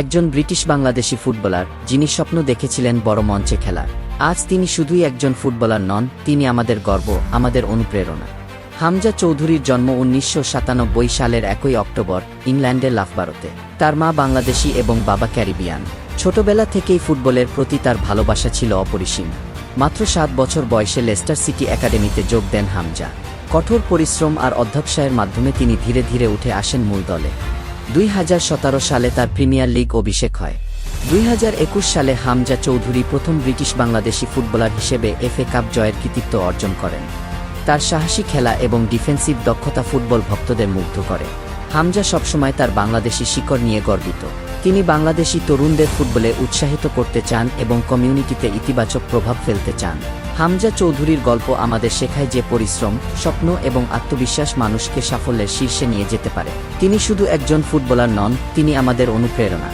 একজন British Bangladeshi footballer, যিনি স্বপ্ন দেখেছিলেন বড় মঞ্চে খেলার। আজ তিনি শুধুই একজন ফুটবলার নন, তিনি আমাদের গর্ব, আমাদের অনুপ্রেরণা। হামজা চৌধুরীর জন্ম উনিশশো সাতানব্বই সালের একই অক্টোবর, ইংল্যান্ডের লাফবারোতে। তার মা বাংলাদেশি এবং বাবা ক্যারিবিয়ান। ছোটবেলা থেকেই ফুটবলের প্রতি তার ভালোবাসা ছিল অপরিসীম। মাত্র সাত বছর বয়সে লেস্টার সিটি একাডেমিতে যোগ দেন হামজা। কঠোর পরিশ্রম আর অধ্যবসায়ের মাধ্যমে তিনি ধীরে ধীরে উঠে আসেন মূল দলে। দুই হাজার সতেরো সালে তার প্রিমিয়ার লিগ অভিষেক হয়। দুই হাজার একুশ সালে হামজা চৌধুরী প্রথম ব্রিটিশ বাংলাদেশি ফুটবলার হিসেবে এফএ কাপ জয়ের কৃতিত্ব অর্জন করেন। তার সাহসী খেলা এবং ডিফেন্সিভ দক্ষতা ফুটবল ভক্তদের মুগ্ধ করে। হামজা সবসময় তার বাংলাদেশি শিকড় নিয়ে গর্বিত। তিনি বাংলাদেশি তরুণদের ফুটবলে উৎসাহিত করতে চান এবং কমিউনিটিতে ইতিবাচক প্রভাব ফেলতে চান। হামজা চৌধুরীর গল্প আমাদের শেখায় যে পরিশ্রম, স্বপ্ন এবং আত্মবিশ্বাস মানুষকে সাফল্যের শীর্ষে নিয়ে যেতে পারে। তিনি শুধু একজন ফুটবলার নন, তিনি আমাদের অনুপ্রেরণা।